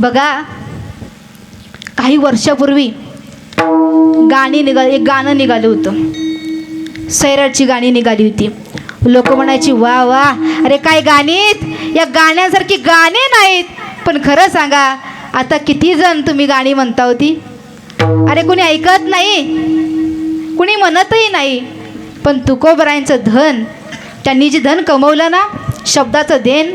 बघा काही वर्षापूर्वी गाणी निघा एक गाणं निघालं होतं. सैराटची गाणी निघाली होती. लोक म्हणायची वा वा अरे काय गाणीत? या गाण्यासारखी गाणी नाहीत. पण खरं सांगा आता किती जण तुम्ही गाणी म्हणता होती? अरे कुणी ऐकत नाही. कुणी म्हणतही नाही. पण तुकोबरायांचं धन त्यांनी जे धन कमवलं ना शब्दाचं देण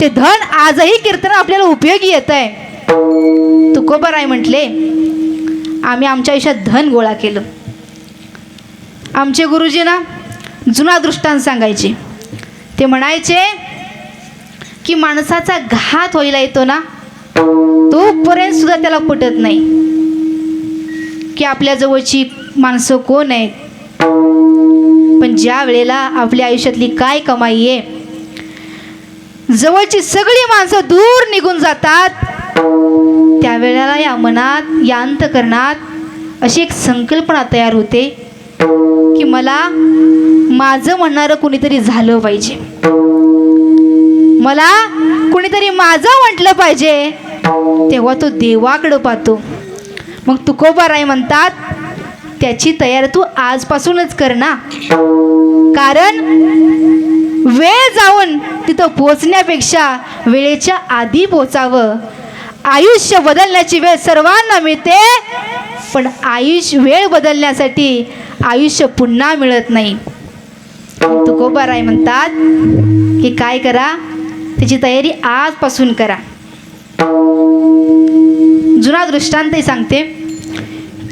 ते धन आजही कीर्तन आपल्याला उपयोगी येत आहे तुकोबराय म्हटले आम्ही आमच्या आयुष्यात धन गोळा केलं. आमचे गुरुजी ना जुना दृष्टांत सांगायचे. ते म्हणायचे की माणसाचा घात व्हायला येतो ना तोपर्यंत सुद्धा त्याला पटत नाही. की आपल्या जवळची माणसं कोण आहेत? पण ज्या वेळेला आपल्या आयुष्यातली काय कमाई आहे जवळची सगळी माणसं दूर निघून जातात. त्यावेळेला या मनात या अंतकरणात अशी एक संकल्पना तयार होते की मला माझं म्हणणारं कुणीतरी झालं पाहिजे. मला कुणीतरी माझं म्हटलं पाहिजे. तेव्हा तो देवाकडं पाहतो. मग तुकोबाराय म्हणतात त्याची तयारी तू आजपासूनच कर ना. कारण वेळ जाऊन तिथं पोचण्यापेक्षा वेळेच्या आधी पोचावं. आयुष्य बदलण्याची वेळ सर्वांना मिळते पण आयुष्य वेळ बदलण्यासाठी आयुष्य पुन्हा मिळत नाही. तुकोबाराय म्हणतात की काय करा? त्याची तयारी आजपासून करा. जुना दृष्टांतही सांगते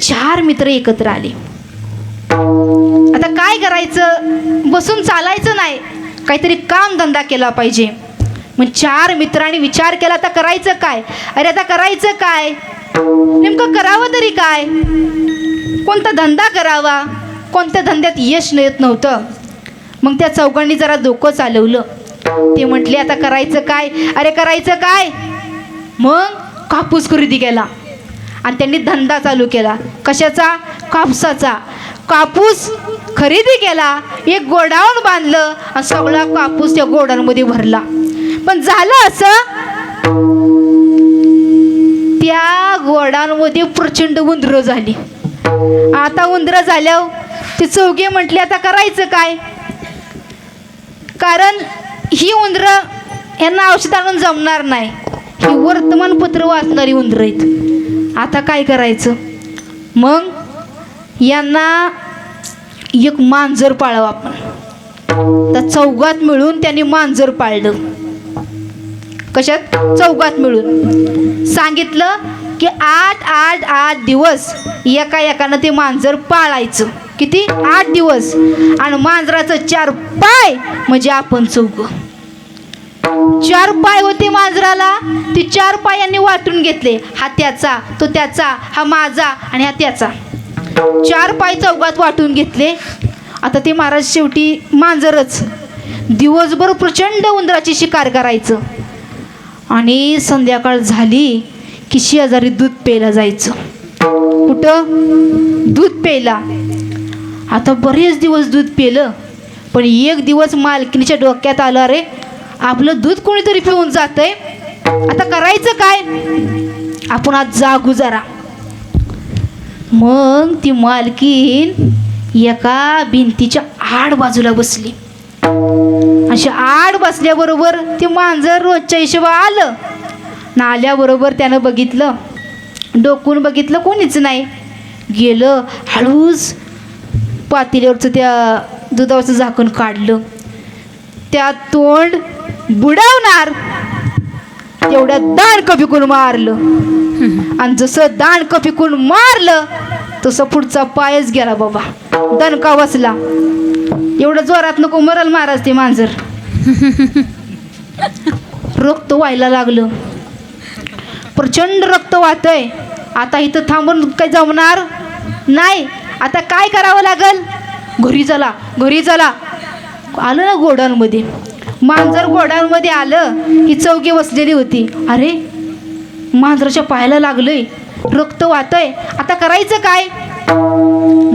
चार मित्र एकत्र आले. आता काय करायचं? बसून चालायचं नाही. काहीतरी काम धंदा केला पाहिजे. मग चार मित्रांनी विचार केला आता करायचं काय? अरे आता करायचं काय? नेमकं करावं तरी काय? कोणता धंदा करावा? कोणत्या धंद्यात यश येत नव्हतं. मग त्या चौघांनी जरा डोकं चालवलं. ते म्हटले आता करायचं काय? अरे करायचं काय? मग कापूस खरेदी केला. आणि त्यांनी धंदा चालू केला. कशाचा? कापसाचा. कापूस खरेदी केला एक गोडाऊन बांधलं आणि सगळा कापूस त्या गोडाऊनमध्ये भरला. पण झालं असं त्या गोडाऊनमध्ये प्रचंड उंदरं झाली. आता उंदरं झाल्यावर ते चौघे म्हटले आता करायचं काय? कारण ही उंदरं यांना औषध आणून जमणार नाही. ही वर्तमानपत्र वाचणारी उंदरं आहेत. आता काय करायचं? मग यांना एक मांजर पाळावं आपण. तर चौघात मिळून त्यांनी मांजर पाळलं. कशात? चौघात मिळून. सांगितलं की आठ आठ आठ दिवस एका एकानं ते मांजर पाळायचं. किती? आठ दिवस. आणि मांजराचं चार पाय म्हणजे आपण चौघ. चार पाय होते मांजराला. ते चार पायांनी वाटून घेतले. हा त्याचा तो त्याचा हा माझा आणि हा त्याचा. चार पाय चौघात वाटून घेतले. आता ते महाराज शेवटी मांजरच. दिवसभर प्रचंड उंदराची शिकार करायचं. आणि संध्याकाळ झाली की शेजारी दूध प्यायला जायचं. कुठं? दूध प्यायला. आता बरेच दिवस दूध पिलं पण एक दिवस मालकिनीच्या डोक्यात आलं अरे आपलं दूध कोणीतरी पिऊन जातंय? आता करायचं काय? आपण आज जागू जरा. मग ती मालकीन एका भिंतीच्या आड बाजूला बसली. अशी आड बसल्याबरोबर ते मांजर रोजच्या हिशोबा आलं. ना आल्याबरोबर त्यानं बघितलं. डोकून बघितलं कोणीच नाही. गेलं हळूच पातेल्यावरचं त्या दुधावरचं झाकण काढलं. त्या तोंड बुडवणार. तेवढ्या दाण कपिकून मारलं. आणि जसं दाण कपिकून मारलं तसं पुढचा पायच गेला बाबा. दणका बसला. एवढं जोरात नको मरल महाराज ते मांजर. रक्त व्हायला लागलं. प्रचंड रक्त वाहतंय. आता इथं थांबून काही जमणार नाही. आता काय करावं लागल? घरी चला घरी चला. आलं ना गोडाऊनमध्ये. मांजर गोडाऊनमध्ये आलं. ही चौकी बसलेली होती. अरे मांजराच्या पायाला लागलंय. रक्त वाहतंय. आता करायचं काय?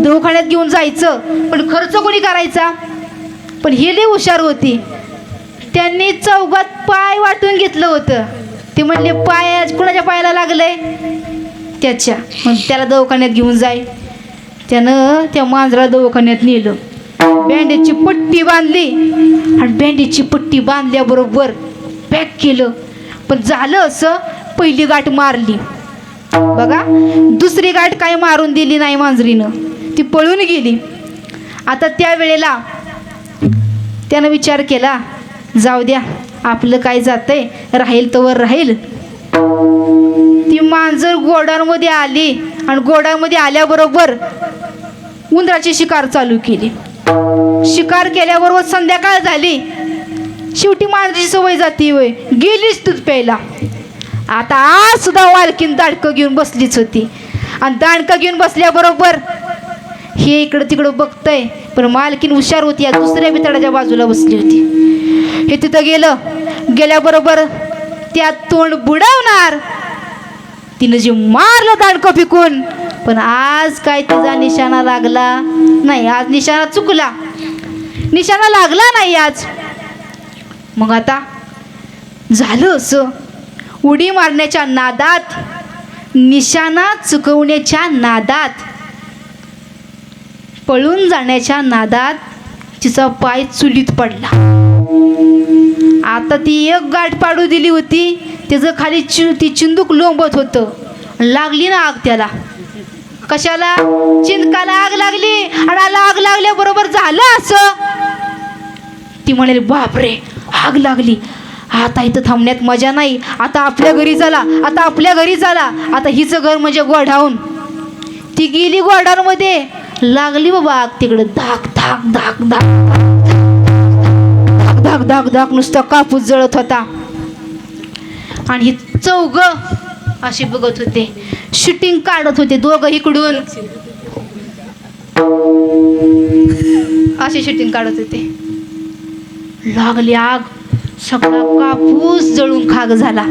दवाखान्यात घेऊन जायचं. पण खर्च कोणी करायचा? पण हे लई हुशार होती. त्यांनी चौघात पाय वाटून घेतलं होतं. ते म्हणले पाय कुणाच्या पायाला लागलंय? त्याच्या. मग त्याला दवाखान्यात घेऊन जाय. त्यानं त्या मांजरा दवाखान्यात नेलं. बँडेजची पट्टी बांधली. आणि बँडेजची पट्टी बांधल्याबरोबर पॅक केलं. पण झालं असं पहिली गाठ मारली. बघा दुसरी गाठ काय मारून दिली नाही मांजरीनं. ती पळून गेली. आता त्यावेळेला त्यानं विचार केला जाऊ द्या आपलं काय जातंय राहील तवर राहील. ती मांजर गोडांमध्ये आली आणि गोडांमध्ये आल्याबरोबर उंदराची शिकार चालू केली. शिकार केल्याबरोबर संध्याकाळ झाली. शेवटी मांजरीची सवय जाती वय गेलीच दूध प्यायला. आता आज सुद्धा वालकीन दाडकं घेऊन बसलीच होती. आणि दांडकं घेऊन बसल्याबरोबर हे इकडं तिकडं बघतंय पण मालकीन हुशार होती या दुसऱ्या मित्राच्या बाजूला बसली होती. हे तिथं गेलं गेल्याबरोबर त्या तोंड बुडवणार. तिनं जे मारलं दांडकं पिकून पण आज काय तिचा निशाणा लागला नाही आज निशाणा चुकला. निशाणा लागला नाही आज. मग आता झालं असं. उडी मारण्याच्या नादात निशाणा चुकवण्याच्या नादात पळून जाण्याच्या नादात तिचा पाय चुलीत पडला. आता ती एक गाठ पाडू दिली होती त्याचं खाली चि ती चिंदूक लोंबत होतं. लागली ना आग त्याला. कशाला? चिंदकाला आग लागली. आणि आग लागल्याबरोबर झालं असं. ती म्हणाली बापरे आग लागली. आता इथं थांबण्यात मजा नाही. आता आपल्या घरी चला. आता आपल्या घरी चला. आता हिचं घर म्हणजे गोढाऊन ती गेली गोढाऊनमध्ये लागली बाबा तिकडं. धाक धाक धाक धाक. धाक धाक धाक नुसता कापूस जळत होता. आणि चौग अशी बघत होते. शूटिंग काढत होते दोघं इकडून. अशी शूटिंग काढत होते. लागली आग. सगळा कापूस जळून खाग झाला.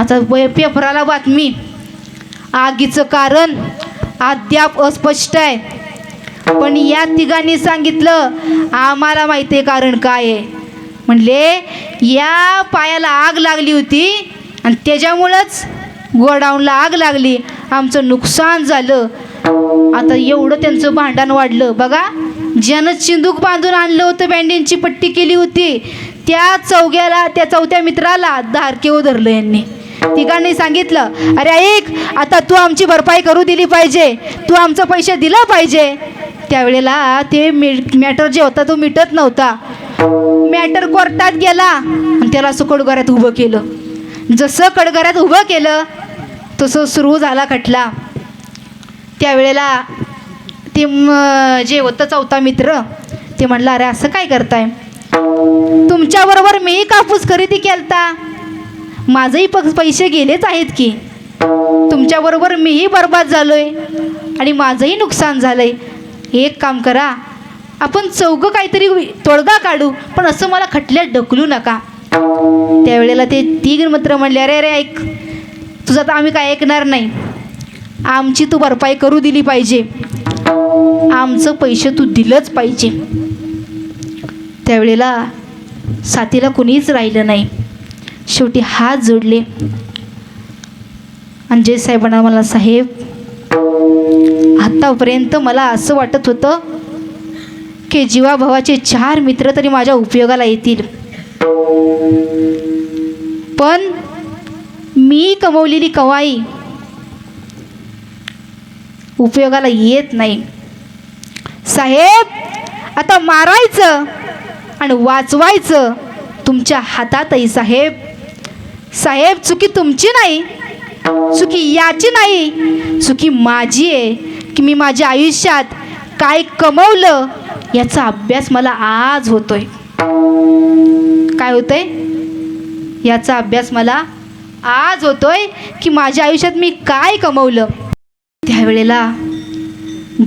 आता पेपराला बातमी. आगीचं कारण अद्याप अस्पष्ट आहे. पण या तिघांनी सांगितलं आम्हाला माहिती आहे कारण काय आहे. म्हणले या पायाला आग लागली होती आणि त्याच्यामुळंच गोडाऊनला आग लागली. आमचं नुकसान झालं. आता एवढं त्यांचं भांडण वाढलं. बघा ज्यानं चिंदूक बांधून आणलं होतं बँडेजची पट्टी केली होती त्या चौघ्याला त्या चौथ्या मित्राला धारके धरलं यांनी. तिघांनी सांगितलं अरे ऐक आता तू आमची भरपाई करू दिली पाहिजे तू आमचं पैसे दिलं पाहिजे. त्यावेळेला ते मि मॅटर जे होता तो मिटत नव्हता. मॅटर कोर्टात गेला आणि त्याला असं कडगऱ्यात उभं केलं. जसं कडगऱ्यात उभं केलं तसं सुरू झाला खटला. त्यावेळेला ते म- जे होतं चौथा मित्र ते म्हणलं अरे असं काय करताय? तुमच्याबरोबर मीही कापूस खरेदी केलता. माझंही प पैसे गेलेच आहेत की. तुमच्याबरोबर मीही बर्बाद आहे आणि माझंही नुकसान झालं आहे एक काम करा आपण चौघं काहीतरी तोडगा काढू पण असं मला खटल्यात ढकलू नका. त्यावेळेला ते तीन मित्र म्हणले अरे अरे ऐक तुझं तर आम्ही काय ऐकणार नाही. आमची तू भरपाई करू दिली पाहिजे. आमचं पैसे तू दिलंच पाहिजे. त्यावेळेला साथीला कुणीच राहिलं नाही. शेवटी हात जोडले. आणि जय साहेबांना मला साहेब आत्तापर्यंत मला असं वाटत होतं की जीवाभावाचे चार मित्र तरी माझ्या उपयोगाला येतील. पण मी कमवलेली कवाई उपयोगाला येत नाही. साहेब आता मारायचं आणि वाचवायचं तुमच्या हातातही साहेब. साहेब चुकी तुमची नाही चुकी याची नाही चुकी माझी आहे की मी माझ्या आयुष्यात काय कमवलं याचा अभ्यास मला आज होतोय. काय होतंय? याचा अभ्यास मला आज होतोय की माझ्या आयुष्यात मी काय कमवलं? त्यावेळेला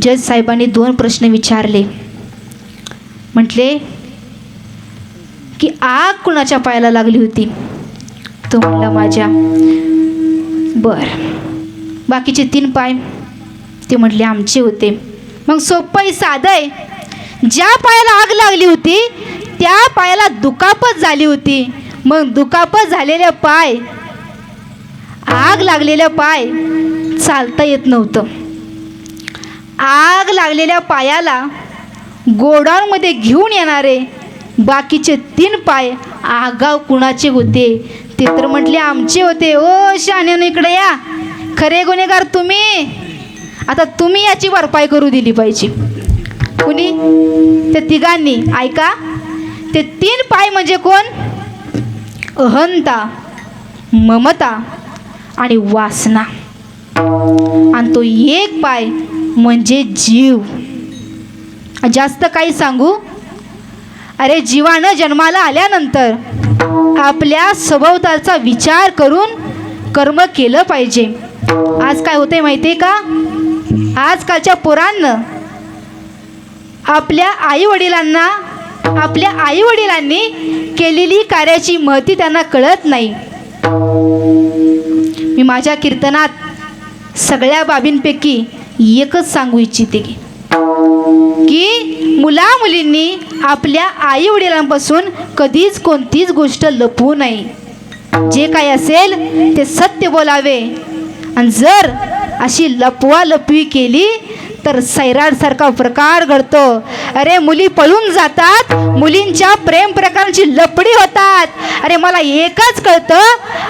जज साहेबांनी दोन प्रश्न विचारले. म्हटले की आग कुणाच्या पायाला लागली होती? तो म्हणला माझ्या. बर. बाकीचे तीन पाय ते म्हटले आमचे होते. मग सोपं आहे साधं आहे. ज्या पायाला आग लागली होती त्या पायाला दुखापत झाली होती. मग दुखापत झालेल्या पाय आग लागलेल्या पाय चालता येत नव्हतं. आग लागलेल्या पायाला गोडाऊनमध्ये घेऊन येणारे बाकीचे तीन पाय आगाव कुणाचे होते? ते तर म्हटले आमचे होते. ओ शाण्यानं इकडे या. खरे गुन्हेगार तुम्ही. आता तुम्ही याची भरपाई करू दिली पाहिजे. कुणी? त्या तिघांनी. ऐका. ते तीन पाय म्हणजे कोण? अहंता ममता आणि वासना. आणि तो एक पाय म्हणजे जीव. जास्त काही सांगू? अरे जीवानं जन्माला आल्यानंतर आपल्या सभोवतालचा विचार करून कर्म केलं पाहिजे. आज काय होते माहिती आहे का? आजकालच्या पोरांना आपल्या आईवडिलांना आपल्या आईवडिलांनी केलेली कार्याची महती त्यांना कळत नाही. मी माझ्या कीर्तनात सगळ्या बाबींपैकी एकच सांगू इच्छिते की की मुला मुलींनी आपल्या आई वडिलांपासून कधीच कोणतीच गोष्ट लपवू नये. जे काय असेल ते सत्य बोलावे. आणि जर अशी लपवा लपवी केली तर सैराडसारखा प्रकार घडतो. अरे मुली पळून जातात. मुलींच्या प्रेम प्रकारांची लपडी होतात. अरे मला एकच कळतं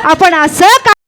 आपण असं का